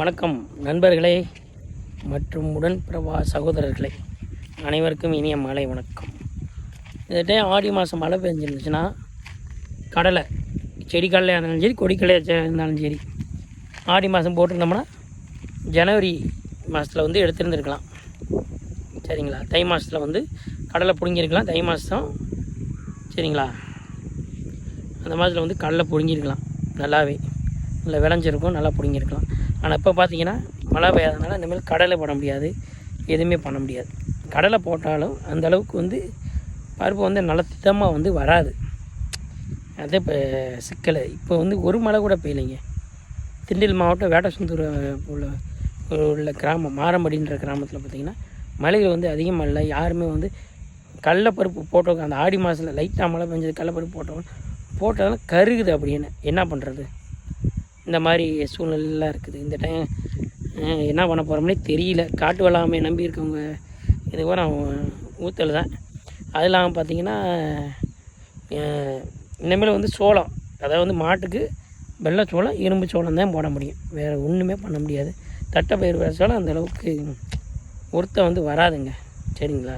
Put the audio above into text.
வணக்கம் நண்பர்களே மற்றும் உடன்பிரவா சகோதரர்களே. அனைவருக்கும் இனிய மாலை வணக்கம். இந்த டைம் ஆடி மாதம் மழை பெஞ்சிருந்துச்சுன்னா கடலை செடி கடலையாக இருந்தாலும் சரி கொடி கடலையாக இருந்தாலும் சரி ஆடி மாதம் போட்டிருந்தோம்னா ஜனவரி மாதத்தில் வந்து எடுத்திருந்துருக்கலாம். சரிங்களா? தை மாதத்தில் வந்து கடலை பிடுங்கியிருக்கலாம். தை மாதம் சரிங்களா? அந்த மாதத்தில் வந்து கடலை பிடுங்கியிருக்கலாம். நல்லாவே. நல்லா விளைஞ்சிருக்கும் நல்லா பிடுங்கியிருக்கலாம். ஆனால் இப்போ பார்த்தீங்கன்னா மழை பெய்யாதனால இனிமேல் கடலை போட முடியாது. எதுவுமே பண்ண முடியாது. கடலை போட்டாலும் அந்த அளவுக்கு வந்து பருப்பு வந்து நல்ல திட்டமாக வந்து வராது. அதே இப்போ சிக்கலை. இப்போ வந்து ஒரு மழை கூட பெய்யலைங்க. திண்டில் மாவட்டம் வேட்டசுந்தூர் உள்ள உள்ள கிராமம் மாரம்படின்ற கிராமத்தில் பார்த்தீங்கன்னா மழைகள் வந்து அதிகமாக இல்லை. யாருமே வந்து கடலப்பருப்பு போட்டவங்க அந்த ஆடி மாதத்தில் லைட்டாக மழை பெஞ்சது கடலப்பருப்பு போட்டவங்க போட்டதெல்லாம் கருகுது அப்படின்னு. என்ன பண்ணுறது இந்த மாதிரி சூழ்நிலைலாம் இருக்குது. இந்த டைம் என்ன பண்ண போகிறோம்னே தெரியல. காட்டு வெள்ளாமை நம்பி இருக்கவங்க இது கூட ஊற்றல் தான். அது இல்லாமல் பார்த்தீங்கன்னா இனிமேல் வந்து சோளம் அதாவது வந்து மாட்டுக்கு வெள்ளை சோளம் இரும்பு சோளம் தான் போட முடியும். வேறு ஒன்றுமே பண்ண முடியாது. தட்டைப்பயிர் விளைச்சாலும் அந்த அளவுக்கு ஒருத்தம் வந்து வராதுங்க. சரிங்களா?